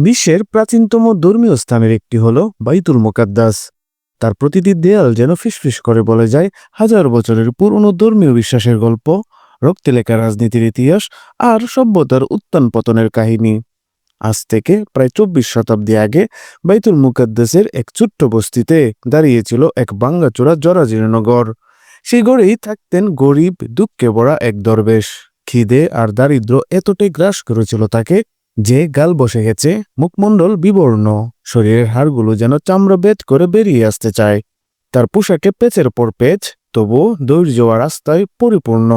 বিশ্বের প্রাচীনতম ধর্মীয় স্থানের একটি হল বাইতুল মোকাদ্দাস। তার প্রতিটি দেয়াল যেন ফিসফিস করে বলে যায় হাজার বছরের পুরনো ধর্মীয় বিশ্বাসের গল্প রক্তে লেখা রাজনীতির ইতিহাস আর সভ্যতার উত্থান পতনের কাহিনী। আজ থেকে প্রায় চব্বিশ শতাব্দী আগে বাইতুল মুকাদ্দাসের এক ছোট্ট বস্তিতে দাঁড়িয়েছিল এক বাঙ্গাচোরা জরাজীর্ণ গড়। সেই গড়েই থাকতেন গরিব, দুঃখে ভরা এক দরবেশ। খিদে আর দারিদ্র এতটাই গ্রাস করেছিল তাকে যে গাল বসে গেছে, মুখমণ্ডল বিবর্ণ, শরীরের হাড়গুলো যেন চামড়া বেদ করে বেরিয়ে আসতে চায়। তার পোশাকে পেচের পর পেচ তবু আর রাস্তায় পরিপূর্ণ।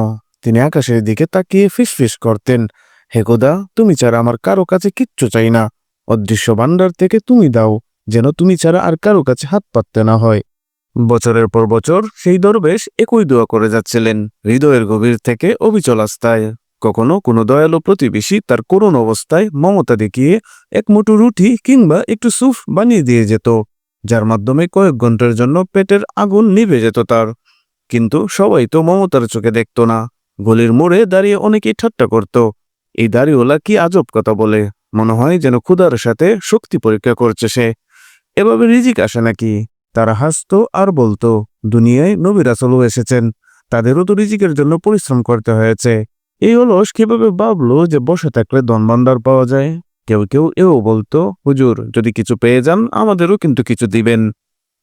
তিনি আকাশের দিকে তাকিয়ে ফিসফিস করতেন। হে খোদা, তুমি ছাড়া আমার কারও কাছে কিচ্ছু চাই না। অদৃশ্য ভাণ্ডার থেকে তুমি দাও, যেন তুমি ছাড়া আর কারও কাছে হাত পাততে না হয়। বছরের পর বছর সেই দরবেশ একই দোয়া করে যাচ্ছিলেন, হৃদয়ের গভীর থেকে অবিচল আস্থায়। কখনো কোনো দয়ালু প্রতিবেশী তার করুণ অবস্থায় মমতা দেখিয়ে এক মুঠো রুটি কিংবা একটু সুফ বানিয়ে দিয়ে যেত, যার মাধ্যমে কয়েক ঘণ্টার জন্য পেটের আগুন নিভে যেত তার। কিন্তু সবাই তো মমতার চোখে দেখত না, গলির মোড়ে দাঁড়িয়ে অনেকেই ঠাট্টা করত। এই দাড়িওয়ালা কি আজব কথা বলে, মনে হয় যেন ক্ষুধার সাথে শক্তি পরীক্ষা করছে সে। এভাবে রিজিক আসে নাকি? তারা হাসতো আর বলতো, দুনিয়ায় নবী রাসলও এসেছেন, তাদেরও তো রিজিকের জন্য পরিশ্রম করতে হয়েছে। এই অলস কীভাবে ভাবলো যে বসে থাকলে ধনভাণ্ডার পাওয়া যায়? কেউ কেউ এও বলতো, হুজুর, যদি কিছু পেয়ে যান, আমাদেরও কিন্তু কিছু দিবেন।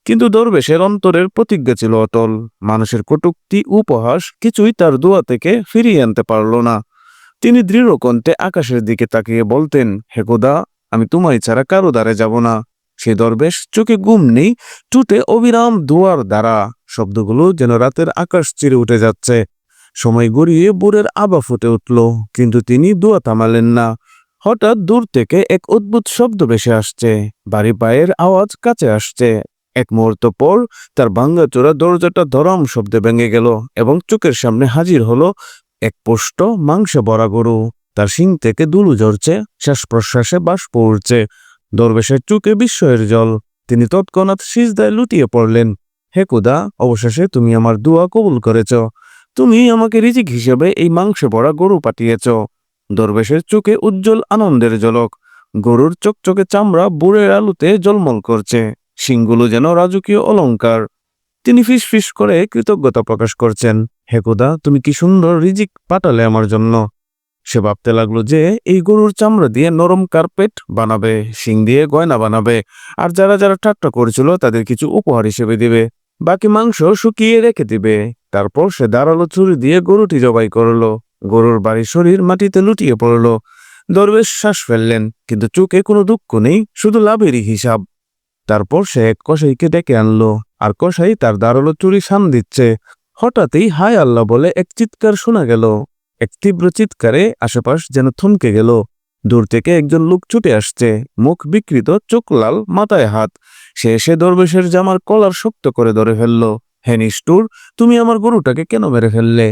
কিন্তু দরবেশের অন্তরের প্রতিজ্ঞা ছিল অটল। মানুষের কটুক্তি, উপহাস কিছুই তার দোয়া থেকে ফিরিয়ে আনতে পারল না। তিনি দৃঢ় কণ্ঠে আকাশের দিকে তাকিয়ে বলতেন, হে খোদা, আমি তোমায় ছাড়া কারও দ্বারে যাব না। সে দরবেশ চোখে গুম নেই, টুটে অবিরাম দুয়ার দ্বারা। শব্দগুলো যেন রাতের আকাশ চিরে উঠে যাচ্ছে। সময় গড়িয়ে বুড়ের আবা ফুটে উঠল, কিন্তু তিনি দোয়া থামালেন না। হঠাৎ দূর থেকে এক অদ্ভুত শব্দ ভেসে আসছে বাড়ি পায়ের আওয়াজ কাছে আসছে। এক মুহূর্ত পর তার ভাঙ্গাচোরা দরজাটা ধরম শব্দে ভেঙে গেল এবং চোখের সামনে হাজির হলো এক পোষ্ট মাংসে ভরা গরু। তার শিং থেকে দুলু ঝরছে শ্বাস প্রশ্বাসে বাষ্প উঠছে দরবেশের চোখে বিস্ময়ের জল। তিনি তৎক্ষণাৎ সিজদায় লুটিয়ে পড়লেন, হে কুদা অবশেষে তুমি আমার দোয়া কবুল করেছ। তুমি আমাকে রিজিক হিসেবে এই মাংস ভরা গরু পাঠিয়েছ। দরবেশের চোখে উজ্জ্বল আনন্দের ঝলক। গরুর চকচকে চামড়া বুড়ের আলুতে জলমল করছে। শিংগুলো যেন রাজকীয় অলংকার তিনি ফিস ফিস করে কৃতজ্ঞতা প্রকাশ করছেন। হে খোদা, তুমি কি সুন্দর রিজিক পাঠালে আমার জন্য। সে ভাবতে লাগল যে এই গরুর চামড়া দিয়ে নরম কার্পেট বানাবে, শিং দিয়ে গয়না বানাবে, আর যারা যারা ঠাট্টা করেছিল তাদের কিছু উপহার হিসেবে দিবে। বাকি মাংস শুকিয়ে রেখে দিবে। তারপর সে দাঁড়াল ছুরি দিয়ে গরুটি জবাই করল। গরুর বাড়ির শরীর মাটিতে লুটিয়ে পড়ল। দরবেশ শ্বাস ফেললেন, কিন্তু চোখে কোনো দুঃখ নেই, শুধু লাভেরই হিসাব। তারপর সে এক কসাইকে ডেকে আনলো, আর কসাই তার দাঁড়াল চুরি সান দিচ্ছে। হঠাৎই হায় আল্লাহ বলে এক চিৎকার শোনা গেল। এক তীব্র চিৎকারে আশেপাশ যেন থমকে গেল। দূর থেকে একজন লোক ছুটে আসছে, মুখ বিকৃত, চোখ লাল, মাথায় হাত। সে এসে দরবেশের জামার কলার শক্ত করে ধরে ফেলল। হে নিষ্ঠুর, তুমি আমার গরুটাকে কেন মেরে ফেললে?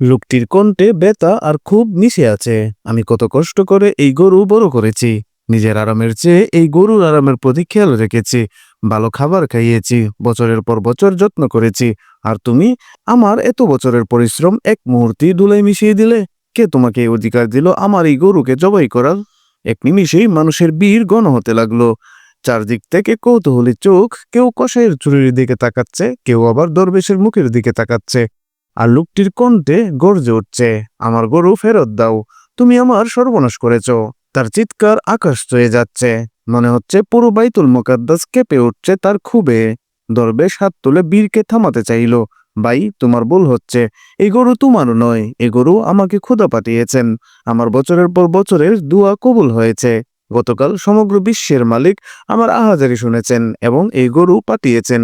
লোকটির কণ্ঠে বেতা আর খুব মিশে আছে। আমি কত কষ্ট করে এই গরু বড় করেছি। নিজের আরামের চেয়ে এই গরুর আরামের প্রতি খেয়াল রেখেছি, ভালো খাবার খাইয়েছি, বছরের পর বছর যত্ন করেছি। আর তুমি আমার এত বছরের পরিশ্রম এক মুহূর্তেই ধুলাই মিশিয়ে দিলে, কে তোমাকে অধিকার দিল আমার এই গরুকে জবাই করার? এক নিমিষেই মানুষের বীর গণ হতে লাগল। চারদিক থেকে কৌতূহলী চোখ কেউ কষাইয়ের চুরির দিকে তাকাচ্ছে, কেউ আবার দরবেশের মুখের দিকে তাকাচ্ছে। আর লোকটির কণ্ঠে গর্জে উঠছে, আমার গরু ফেরত দাও, তুমি আমার সর্বনাশ করেছ। তার চিৎকার আকাশ চয়ে যাচ্ছে, মনে হচ্ছে পুরো বাইতুল মোকাদ্দাস কেঁপে উঠছে তার খুবে দরবেশ হাত তুলে বীরকে থামাতে চাইল, ভাই, তোমার ভুল হচ্ছে, এই গরু তোমারও নয় এ গরু আমাকে ক্ষুধা পাঠিয়েছেন আমার বছরের পর বছরের দুয়া কবুল হয়েছে। গতকাল সমগ্র বিশ্বের মালিক আমার আহাজারি শুনেছেন এবং এই গরু পাঠিয়েছেন।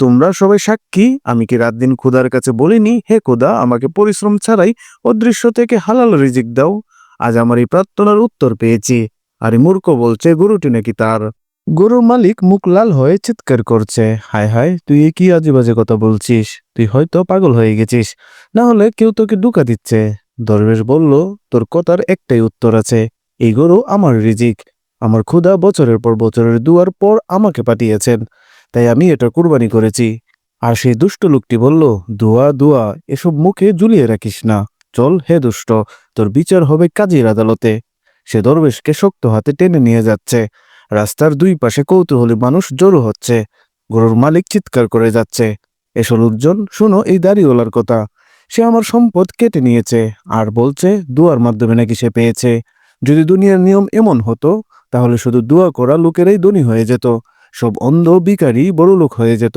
তোমরা সবাই সাক্ষী, আমি কি রাত দিন ক্ষুধার কাছে বলিনি, হে খোদা, আমাকে পরিশ্রম ছাড়াই অদৃশ্য থেকে হালাল রিজিক দাও। আজ আমার এই প্রার্থনার উত্তর পেয়েছি। আর মূর্খ বলছে, গরুটি নাকি তার? গরুর মালিক মুখ লাল হয়ে চিৎকার করছে, হায় হায়, তুই কি আজে বাজে কথা বলছিস? তুই হয়তো পাগল হয়ে গেছিস। না হলে কেউ তোকে দুকা দিচ্ছে। দরবেশ বলল, তোর কথার একটাই উত্তর আছে এই গরু আমার রিজিক। আমার ক্ষুধা বছরের পর বছরের দুয়ার পর আমাকে পাঠিয়েছেন। তাই আমি এটা কুরবানি করেছি। আর সেই দুষ্ট লোকটি বলল, দুয়া দুয়া, এসব মুখে ঝুলিয়ে রাখিস না। চল হে দুষ্ট, তোর বিচার হবে কাজীর আদালতে। সে দরবেশকে শক্ত হাতে টেনে নিয়ে যাচ্ছে। রাস্তার দুই পাশে কৌতূহলী মানুষ জড়ো হচ্ছে। গরুর মালিক চিৎকার করে যাচ্ছে। এসো লোকজন, শুনো এই দাড়িওয়ালার কথা। সে আমার সম্পদ কেটে নিয়েছে। আর বলছে, দুয়ার মাধ্যমে নাকি সে পেয়েছে। যদি দুনিয়ার নিয়ম এমন হতো, তাহলে শুধু দোয়া করা লোকেরাই ধনী হয়ে যেত, সব অন্ধ বিকারী বড় লোক হয়ে যেত।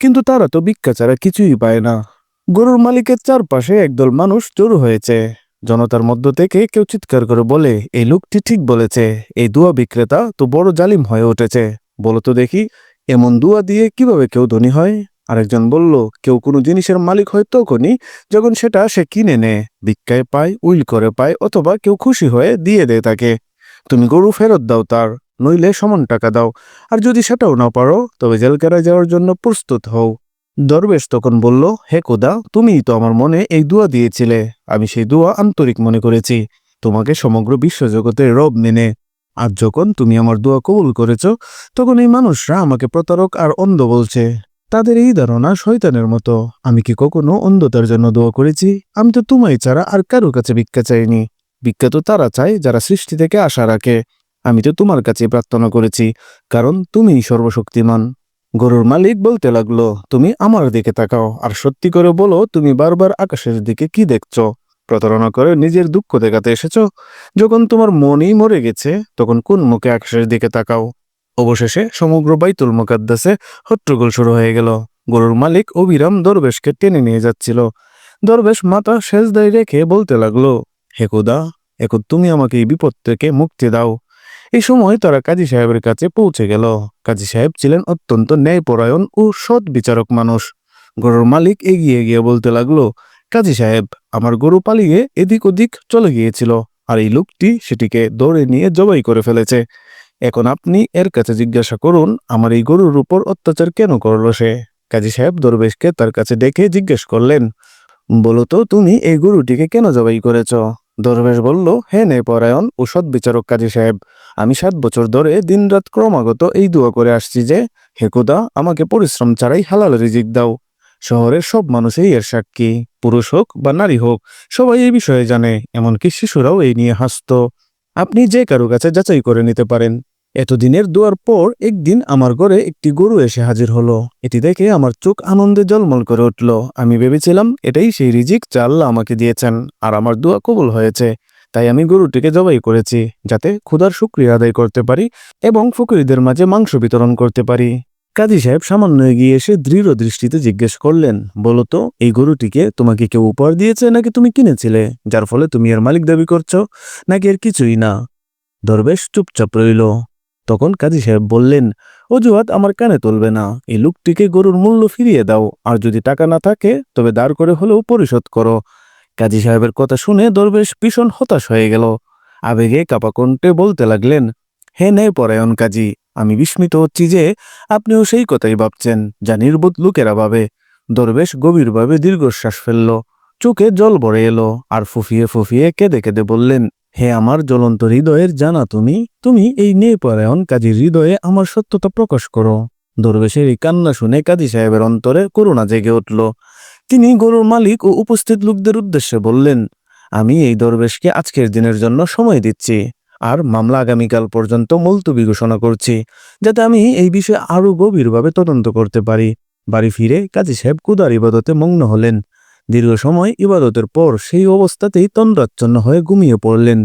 কিন্তু তারা তো ভিক্ষা ছাড়া কিছুই পায় না। গরুর মালিকের চারপাশে একদল মানুষ জড়ো হয়েছে। জনতার মধ্য থেকে কেউ চিৎকার করে বলে, এই লোকটি ঠিক বলেছে, এই দুয়া বিক্রেতা তো বড় জালিম হয়ে উঠেছে। বলো তো দেখি, এমন দুয়া দিয়ে কীভাবে কেউ ধনী হয়? আরেকজন বলল, কেউ কোনো জিনিসের মালিক হয় তখনই যখন সেটা সে কিনে নেয়, ভিক্ষায় পায়, উইল করে পায় অথবা কেউ খুশি হয়ে দিয়ে দেয় তাকে। তুমি গরু ফেরত দাও তার, নইলে সমান টাকা দাও। আর যদি সেটাও না পারো, তবে জেলকেরায় যাওয়ার জন্য প্রস্তুত হও। দরবেশ তখন বলল, হে কোদা তুমিই তো আমার মনে এই দোয়া দিয়েছিলে। আমি সেই দোয়া আন্তরিক মনে করেছি। তোমাকে সমগ্র বিশ্বজগতের রব মেনে। আর যখন তুমি আমার দোয়া কবুল করেছ, তখন এই মানুষরা আমাকে প্রতারক আর অন্ধ বলছে। তাদের এই ধারণা শয়তানের মতো। আমি কি কখনো অন্ধতার জন্য দোয়া করেছি? আমি তো তোমায় ছাড়া আর কারও কাছে ভিক্ষা চাইনি। ভিক্ষা তো তারা চায় যারা সৃষ্টি থেকে আশা রাখে। আমি তো তোমার কাছে প্রার্থনা করেছি, কারণ তুমি সর্বশক্তিমান। গরুর মালিক বলতে লাগল, তুমি আমার দিকে তাকাও, আর সত্যি করে বলো, তুমি বারবার আকাশের দিকে কি দেখছ? প্রতারণা করে নিজের দুঃখ দেখাতে এসেছ? যখন তোমার মনই মরে গেছে, তখন কোন মুখে আকাশের দিকে তাকাও? অবশেষে সমগ্র বাইতুল মোকাদ্দাসে হট্টগোল শুরু হয়ে গেল। গরুর মালিক অবিরাম দরবেশকে টেনে নিয়ে যাচ্ছিল। দরবেশ মাথা সেজদায় রেখে বলতে লাগল, হে খুদা, এখন তুমি আমাকে এই বিপদ থেকে মুক্তি দাও। এই সময় তারা কাজী সাহেবের কাছে পৌঁছে গেল। কাজী সাহেব ছিলেন অত্যন্ত ন্যায়পরায়ণ ও সৎ বিচারক মানুষ। গরুর মালিক এগিয়ে গিয়ে বলতে লাগল, কাজী সাহেব, আমার গরু পালিয়ে এদিক ওদিক চলে গিয়েছিল, আর এই লোকটি সেটিকে দৌড়ে নিয়ে জবাই করে ফেলেছে। এখন আপনি এর কাছে জিজ্ঞাসা করুন, আমার এই গরুর উপর অত্যাচার কেন করল সে? কাজী সাহেব দরবেশকে তার কাছে ডেকে জিজ্ঞেস করলেন, বলো তো, তুমি এই গরুটিকে কেন জবাই করেছ? দরবেশ বলল, হে নে পরায়ণ ও বিচারক কাজী সাহেব, আমি সাত বছর ধরে দিনরাত ক্রমাগত এই দোয়া করে আসছি যে, হে খোদা, আমাকে পরিশ্রম ছাড়াই হালাল রিজিক দাও। শহরের সব মানুষই এর সাক্ষী, পুরুষ হোক বা নারী হোক, সবাই এই বিষয়ে জানে, এমনকি শিশুরাও এই নিয়ে হাসত। আপনি যে কারও কাছে যাচাই করে নিতে পারেন। এতদিনের দোয়ার পর একদিন আমার ঘরে একটি গরু এসে হাজির হলো। এটি দেখে আমার চোখ আনন্দে জলমল করে উঠল। আমি ভেবেছিলাম, এটাই সেই রিজিক যা আল্লাহ আমাকে দিয়েছেন, আর আমার দোয়া কবুল হয়েছে। তাই আমি গরুটিকে জবাই করেছি, যাতে ক্ষুধার শুক্রিয়া আদায় করতে পারি এবং ফকিরদের মাঝে মাংস বিতরণ করতে পারি। কাজী সাহেব সামান্য এগিয়ে এসে দৃঢ় দৃষ্টিতে জিজ্ঞেস করলেন, বলো তো, এই গরুটিকে তোমাকে কেউ উপহার দিয়েছে নাকি তুমি কিনেছিলে, যার ফলে তুমি এর মালিক দাবি করছ, নাকি এর কিছুই না? দরবেশ চুপচাপ রইল। তখন কাজী সাহেব বললেন, অজুহাত আমার কানে তুলবে না। এই লোকটিকে গরুর মূল্য ফিরিয়ে দাও। আর যদি টাকা না থাকে, তবে দাঁড় করে হলেও পরিশোধ করো। কাজী সাহেবের কথা শুনে দরবেশ ভীষণ হতাশ হয়ে গেল। আবেগে কাপা কণ্ঠে বলতে লাগলেন, হে নে পরায়ণ কাজী, আমি বিস্মিত হচ্ছি যে আপনিও সেই কথাই ভাবছেন যা নির্বোধ লোকেরা ভাবে। দরবেশ গভীরভাবে দীর্ঘশ্বাস ফেলল। চোখে জল ভরে এলো আর ফুফিয়ে ফুফিয়ে কেঁদে কেঁদে বললেন হে আমার জ্বলন্ত হৃদয়ের জানা তুমি তুমি এই নেপরায়ণ কাজীর হৃদয়ে আমার সত্যতা প্রকাশ করো। দরবেশের এই কান্না শুনে কাজী সাহেবের অন্তরে করুণা জেগে উঠল। তিনি গরুর মালিক ও উপস্থিত লোকদের উদ্দেশ্যে বললেন, আমি এই দরবেশকে আজকের দিনের জন্য সময় দিচ্ছি, আর মামলা আগামীকাল পর্যন্ত মুলতবি ঘোষণা করছি, যাতে আমি এই বিষয়ে আরও গভীরভাবে তদন্ত করতে পারি। বাড়ি ফিরে কাজী সাহেব কুদার ইবাদতে মগ্ন হলেন। দীর্ঘ সময় ইবাদতের পর সেই অবস্থাতেই তন্দ্রাচ্ছন্ন হয়ে ঘুমিয়ে পড়লেন।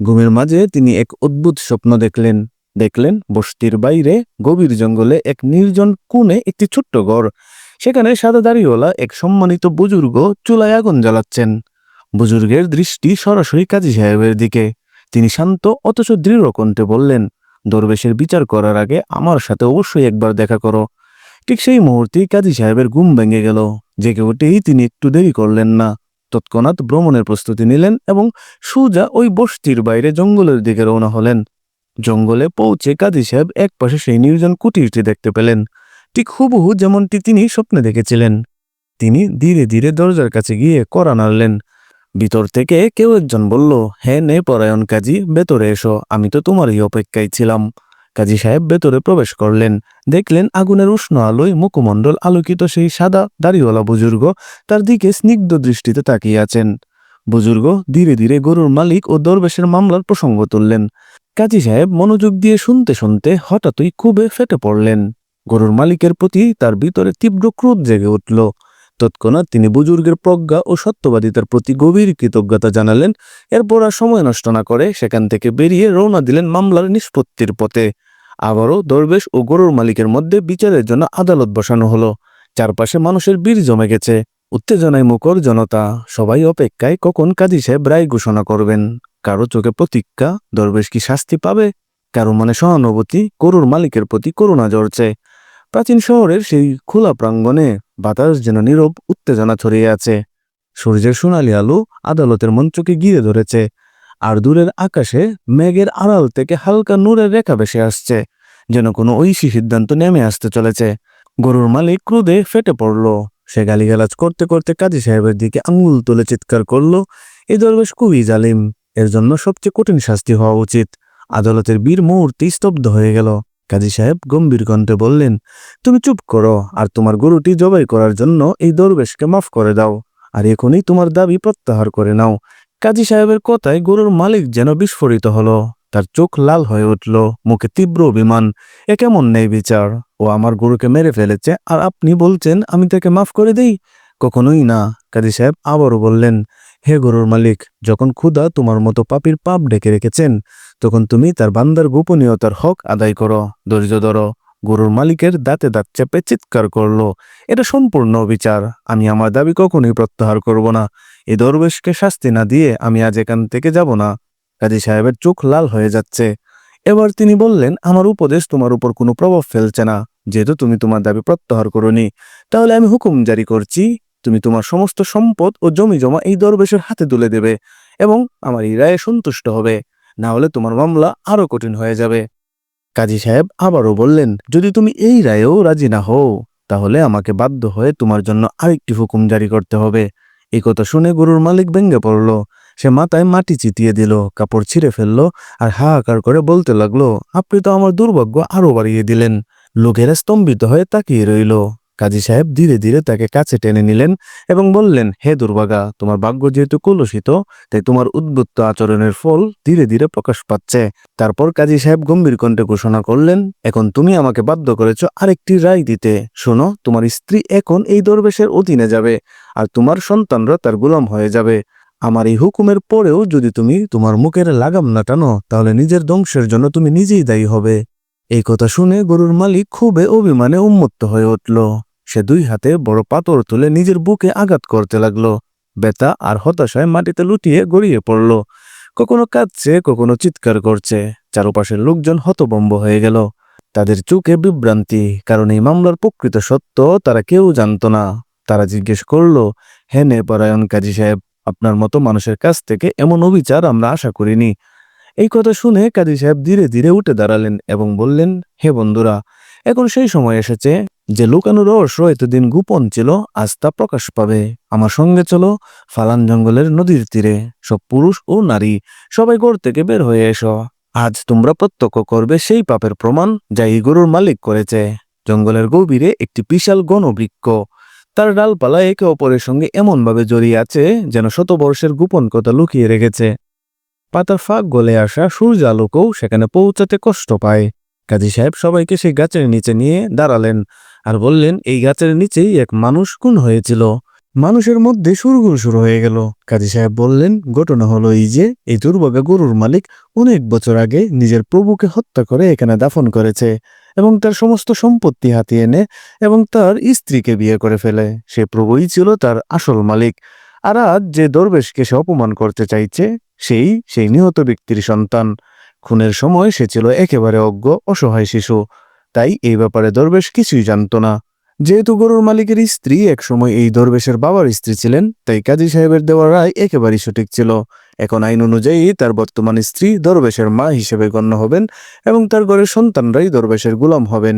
ঘুমের মাঝে তিনি এক অদ্ভুত স্বপ্ন দেখলেন। দেখলেন বস্তির বাইরে গভীর জঙ্গলে এক নির্জন কোণে একটি ছোট্ট ঘর। সেখানে সাদা দাড়িওয়ালা এক সম্মানিত বুজুর্গ চুলায় আগুন জ্বালাচ্ছেন। বুজুর্গের দৃষ্টি সরাসরি কাজী সাহেবের দিকে। তিনি শান্ত অথচ দৃঢ় কণ্ঠে বললেন, দরবেশের বিচার করার আগে আমার সাথে অবশ্যই একবার দেখা করো। ঠিক সেই মুহূর্তেই কাজী সাহেবের ঘুম ভেঙে গেল। জেগে উঠেই তিনি একটু দেরি করলেন না। তৎক্ষণাৎ ভ্রমণের প্রস্তুতি নিলেন এবং সুজা ওই বস্তির বাইরে জঙ্গলের দিকে রওনা হলেন। জঙ্গলে পৌঁছে কাজী সাহেব একপাশে সেই নির্জন কুটিরটি দেখতে পেলেন। ঠিক হুবহু যেমনটি তিনি স্বপ্নে দেখেছিলেন। তিনি ধীরে ধীরে দরজার কাছে গিয়ে কড়া নাড়লেন। ভিতর থেকে কেউ একজন বলল হ্যাঁ নে পরায়ণ কাজী, ভেতরে এসো, আমি তো তোমারই অপেক্ষায় ছিলাম। কাজী সাহেব ভেতরে প্রবেশ করলেন। দেখলেন আগুনের উষ্ণ আলোয় মুখমণ্ডল আলোকিত সেই সাদা দাড়িওয়ালা বুজুর্গ তার দিকে স্নিগ্ধ দৃষ্টিতে তাকিয়ে আছেন। বুজুর্গ ধীরে ধীরে গরুর মালিক ও দরবেশের মামলার প্রসঙ্গ তুললেন। কাজী সাহেব মনোযোগ দিয়ে শুনতে শুনতে হঠাৎই খুবই ফেটে পড়লেন। গরুর মালিকের প্রতি তার ভিতরে তীব্র ক্রোধ জেগে উঠল। তৎক্ষণাৎ তিনি বুজুর্গের প্রজ্ঞা ও সত্যবাদিতার প্রতি গভীর কৃতজ্ঞতা জানালেন। এরপর আর সময় নষ্ট না করে সেখান থেকে বেরিয়ে রওনা দিলেন মামলার নিষ্পত্তির পথে। আবারও দরবেশ ও গরুর মালিকের মধ্যে বিচারের জন্য আদালত বসানো হলো। চারপাশে মানুষের বীর জমে গেছে। উত্তেজনায় মুখর জনতা। সবাই অপেক্ষায় কখন কাজী সাহেব রায় ঘোষণা করবেন? কারও চোখে প্রতীক্ষা দরবেশ কি শাস্তি পাবে? কারও মনে সহানুভূতি? গরুর মালিকের প্রতি করুণা জ্বরছে প্রাচীন শহরের সেই খোলা প্রাঙ্গণে বাতাস যেন নীরব, উত্তেজনা ছড়িয়ে আছে। সূর্যের সোনালি আলো আদালতের মঞ্চকে ঘিরে ধরেছে। আর দূরের আকাশে মেঘের আড়াল থেকে হালকা নূরের রেখা ভেসে আসছে, যেন কোনো ঐশী সিদ্ধান্ত নেমে আসতে চলেছে। গরুর মালিক ক্রোধে ফেটে পড়ল। সে গালিগালাজ করতে করতে কাজী সাহেবের দিকে আঙুল তুলে চিৎকার করল এই দরবেশ খুবই জালিম। এর জন্য সবচেয়ে কঠিন শাস্তি হওয়া উচিত। আদালতের বীর মুহূর্তে স্তব্ধ হয়ে গেল। কাজী সাহেব গম্ভীর কণ্ঠে বললেন, তুমি চুপ করো, আর তোমার গরুটি জবাই করার জন্য এই দরবেশকে মাফ করে দাও, আর এখনই তোমার দাবি প্রত্যাহার করে নাও। কাজী সাহেবের কথায় গরুর মালিক যেন বিস্ফোরিত হলো, তার চোখ লাল হয়ে উঠল, মুখে তীব্র অভিমান, এ কেমন নেই বিচার? ও আমার গরুকে মেরে ফেলেছে, আর আপনি বলছেন আমি তাকে মাফ করে দেই? কখনোই না, কাজী সাহেব আবারও বললেন, হে গরুর মালিক, যখন ক্ষুধা তোমার মতো পাপির পাপ ডেকে রেখেছেন, তখন তুমি তার বান্দার গোপনীয়তার হক আদায় করো, ধৈর্য ধরো, গরুর মালিকের দাঁতে দাঁত চেপে চিৎকার করল, এটা সম্পূর্ণ বিচার আমি আমার দাবি কখনোই প্রত্যাহার করব না। এই দরবেশকে শাস্তি না দিয়ে আমি আজ এখান থেকে যাব না। কাজী সাহেবের চোখ লাল হয়ে যাচ্ছে। এবার তিনি বললেন, আমার উপদেশ তোমার উপর কোনো প্রভাব ফেলছে না। যেহেতু তুমি তোমার দাবি প্রত্যাহার করনি, তাহলে আমি হুকুম জারি করছি, তুমি তোমার সমস্ত সম্পদ ও জমি জমা এই দরবেশের হাতে তুলে দেবে এবং আমার এই রায়ে সন্তুষ্ট হবে। না হলে তোমার মামলা আরও কঠিন হয়ে যাবে। কাজী সাহেব আবারও বললেন, যদি তুমি এই রায়েও রাজি না হও, তাহলে আমাকে বাধ্য হয়ে তোমার জন্য আরেকটি হুকুম জারি করতে হবে। কথা শুনে গরুর মালিক ভেঙ্গে পড়ল। সে মাথায় মাটি চিতিয়ে দিল, কাপড় ছিঁড়ে ফেলল আর হাহাকার করে বলতে লাগল, আপনি তো আমার দুর্ভাগ্য আরও বাড়িয়ে দিলেন। লোকেরা স্তম্ভিত হয়ে তাকিয়ে রইল। কাজী সাহেব ধীরে ধীরে তাকে কাছে টেনে নিলেন এবং বললেন, হে দুর্ভাগা, তোমার ভাগ্য যেহেতু কলুষিত, তাই তোমার উদ্বুত্ত আচরণের ফল ধীরে ধীরে প্রকাশ পাচ্ছে। তারপর কাজী সাহেব গম্ভীর কণ্ঠে ঘোষণা করলেন, এখন তুমি আমাকে বাধ্য করেছ আরেকটি রায় দিতে। শোনো, তোমার স্ত্রী এখন এই দরবেশের অধীনে যাবে, আর তোমার সন্তানরা তার গোলাম হয়ে যাবে। আমার এই হুকুমের পরেও যদি তুমি তোমার মুখের লাগাম না টানো, তাহলে নিজের ধ্বংসের জন্য তুমি নিজেই দায়ী হবে। এই কথা শুনে গরুর মালিক খুবই অভিমানে উন্মত্ত হয়ে উঠল। সে দুই হাতে বড় পাথর তুলে নিজের বুকে আঘাত করতে লাগল। বেতা আর হতাশায় মাটিতে লুটিয়ে গড়িয়ে পড়ল। কখনো কাঁদছে, কখনো চিৎকার করছে। চারপাশের লোকজন হতবম্ব হয়ে গেল। তাদের চোখে বিভ্রান্তি, কারণ এই মামলার প্রকৃত সত্য তারা কেউ জানত না। তারা জিজ্ঞেস করল, হে নে পরায়ণ কাজী সাহেব, আপনার মতো মানুষের কাছ থেকে এমন অবিচার আমরা আশা করিনি? এই কথা শুনে কাজী সাহেব ধীরে ধীরে উঠে দাঁড়ালেন এবং বললেন, হে বন্ধুরা এখন সেই সময় এসেছে যে লুকানো রহস্য এতদিন গোপন ছিল, আজ তা প্রকাশ পাবে। আমার সঙ্গে চলো, ফালান জঙ্গলের নদীর তীরে। সব পুরুষ ও নারী, সবাই ঘর থেকে বের হয়ে এসো। আজ তোমরা প্রত্যক্ষ করবে সেই পাপের প্রমাণ যা এই গরুর মালিক করেছে। জঙ্গলের গভীরে একটি বিশাল গণবৃক্ষ। তার ডালপালা একে অপরের সঙ্গে এমনভাবে জড়িয়ে আছে যেন শতবর্ষের গোপন কথা লুকিয়ে রেখেছে। পাতার ফাঁক গলে আসা সূর্য আলোকেও সেখানে পৌঁছাতে কষ্ট পায়। কাজী সাহেব সবাইকে সেই গাছের নিচে নিয়ে দাঁড়ালেন আর বললেন, এই গাছের নিচেই এক মানুষ খুন হয়েছিল। মানুষের মধ্যে সুরগুল শুরু হয়ে গেল। কাজী সাহেব বললেন, ঘটনা হলো এই যে, এই দুর্ভাগা গরুর মালিক অনেক বছর আগে নিজের প্রভুকে হত্যা করে এখানে দাফন করেছে এবং তার সমস্ত সম্পত্তি হাতিয়ে এনে এবং তার স্ত্রীকে বিয়ে করে ফেলে। সে প্রভুই ছিল তার আসল মালিক। আর আজ যে দরবেশকে সে অপমান করতে চাইছে, সেই সেই নিহত ব্যক্তির সন্তান। খুনের সময় সে ছিল একেবারে অজ্ঞ, অসহায় শিশু। তাই এই ব্যাপারে দরবেশ কিছুই জানত না। যেহেতু গরুর মালিকের স্ত্রী একসময় এই দরবেশের বাবার স্ত্রী ছিলেন, তাই কাজী সাহেবের দেওয়া রায় একেবারেই সঠিক ছিল। এখন আইন অনুযায়ী তার বর্তমান স্ত্রী দরবেশের মা হিসেবে গণ্য হবেন এবং তার ঘরের সন্তানরাই দরবেশের গুলাম হবেন।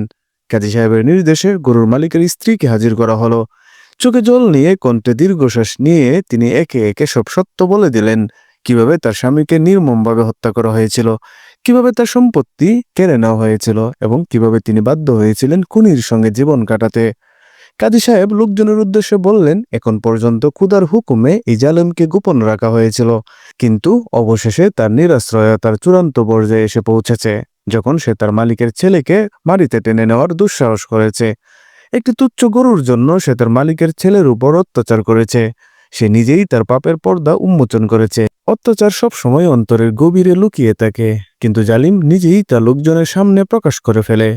কাজী সাহেবের নির্দেশে গরুর মালিকের স্ত্রীকে হাজির করা হলো। চোখে জল নিয়ে, কণ্ঠে দীর্ঘশ্বাস নিয়ে তিনি একে একে সব সত্য বলে দিলেন। কীভাবে তার স্বামীকে নির্মমভাবে হত্যা করা হয়েছিল, কীভাবে তার সম্পত্তি কেড়ে নেওয়া হয়েছিল এবং কীভাবে তিনি বাধ্য হয়েছিলেন খুনির সঙ্গে জীবন কাটাতে। কাজী সাহেব লোকজনের উদ্দেশ্যে বললেন, এখন পর্যন্ত ক্ষুদার হুকুমে এই জালেমকে গোপন রাখা হয়েছিল, কিন্তু অবশেষে তার নিরাশ্রয়তার চূড়ান্ত পর্যায়ে এসে পৌঁছেছে, যখন সে তার মালিকের ছেলেকে মাটিতে টেনে নেওয়ার দুঃসাহস করেছে। একটি তুচ্ছ গরুর জন্য সে তার মালিকের ছেলের উপর অত্যাচার করেছে, সে নিজেই তার পাপের পর্দা উন্মোচন করেছে। অত্যাচার সবসময় অন্তরের গভীরে লুকিয়ে থাকে, কিন্তু জালিম নিজেই তা লোকজনের সামনে প্রকাশ করে ফেলে।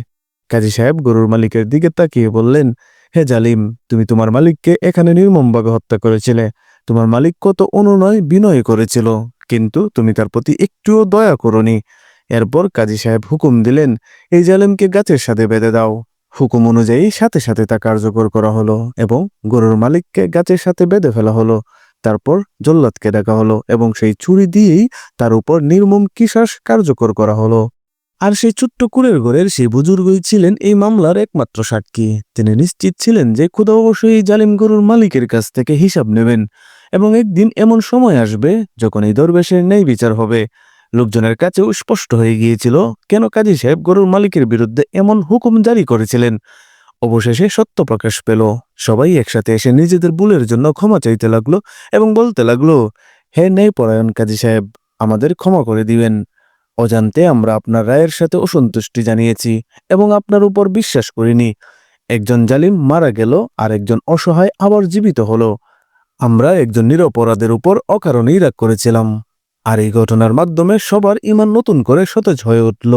কাজী সাহেব গরুর মালিকের দিকে তাকিয়ে বললেন, হে জালিম, তুমি তোমার মালিককে এখানে নির্মমভাবে হত্যা করেছিলে। তোমার মালিক কত অনুনয় বিনয় করেছিল, কিন্তু তুমি তার প্রতি একটুও দয়া করনি। এরপর কাজী সাহেব হুকুম দিলেন, এই জালেমকে গাছের সাথে বেঁধে দাও। হুকুম অনুযায়ী সাথে সাথে তা কার্যকর করা হলো এবং গরুর মালিককে গাছের সাথে বেঁধে ফেলা হলো। তারপর জল্লাদকে ডাকা হলো এবং সেই ছুরি দিয়েই তার উপর নির্মম কিশাস কার্যকর করা হলো। আর সেই ছোট্ট কুড়ের ঘরের সেই বুজুর্গই ছিলেন এই মামলার একমাত্র সাক্ষী। তিনি নিশ্চিত ছিলেন যে খুদা অবশ্যই এই জালিম গরুর মালিকের কাছ থেকে হিসাব নেবেন এবং একদিন এমন সময় আসবে যখন এই দরবেশের ন্যায় বিচার হবে। লোকজনের কাছেও স্পষ্ট হয়ে গিয়েছিল, কেন কাজী সাহেব গরুর মালিকের বিরুদ্ধে এমন হুকুম জারি করেছিলেন? অবশেষে সত্য প্রকাশ পেল। সবাই একসাথে এসে নিজেদের ভুলের জন্য ক্ষমা চাইতে লাগল এবং বলতে লাগল, হে নেই পরায়ণ কাজী সাহেব, আমাদের ক্ষমা করে দিবেন। অজান্তে আমরা আপনার রায়ের সাথে অসন্তুষ্টি জানিয়েছি এবং আপনার উপর বিশ্বাস করিনি। একজন জালিম মারা গেল, আর একজন অসহায় আবার জীবিত হলো। আমরা একজন নিরপরাধের উপর অকারণেই রাগ করেছিলাম। আর এই ঘটনার মাধ্যমে সবার ইমান নতুন করে সতেজ হয়ে উঠল।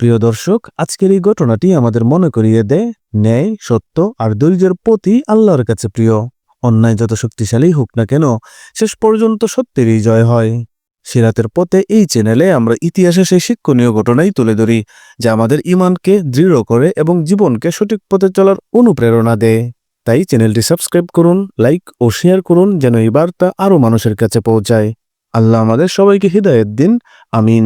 প্রিয় দর্শক, আজকের এই ঘটনাটি আমাদের মনে করিয়ে দেয় ন্যায়, সত্য আর ধৈর্যের প্রতি আল্লাহর কাছে প্রিয়। অন্যায় যত শক্তিশালী হোক না কেন, শেষ পর্যন্ত সত্যেরই জয় হয়। সিরাতের পথে এই চ্যানেলে আমরা ইতিহাসে সেই শিক্ষণীয় ঘটনাই তুলে ধরি, যা আমাদের ইমানকে দৃঢ় করে এবং জীবনকে সঠিক পথে চলার অনুপ্রেরণা দেয়। তাই চ্যানেলটি সাবস্ক্রাইব করুন, লাইক ও শেয়ার করুন যেন এই বার্তা আরও মানুষের কাছে পৌঁছায়। আল্লাহ আমাদের সবাইকে হৃদায়ত দিন, আমিন।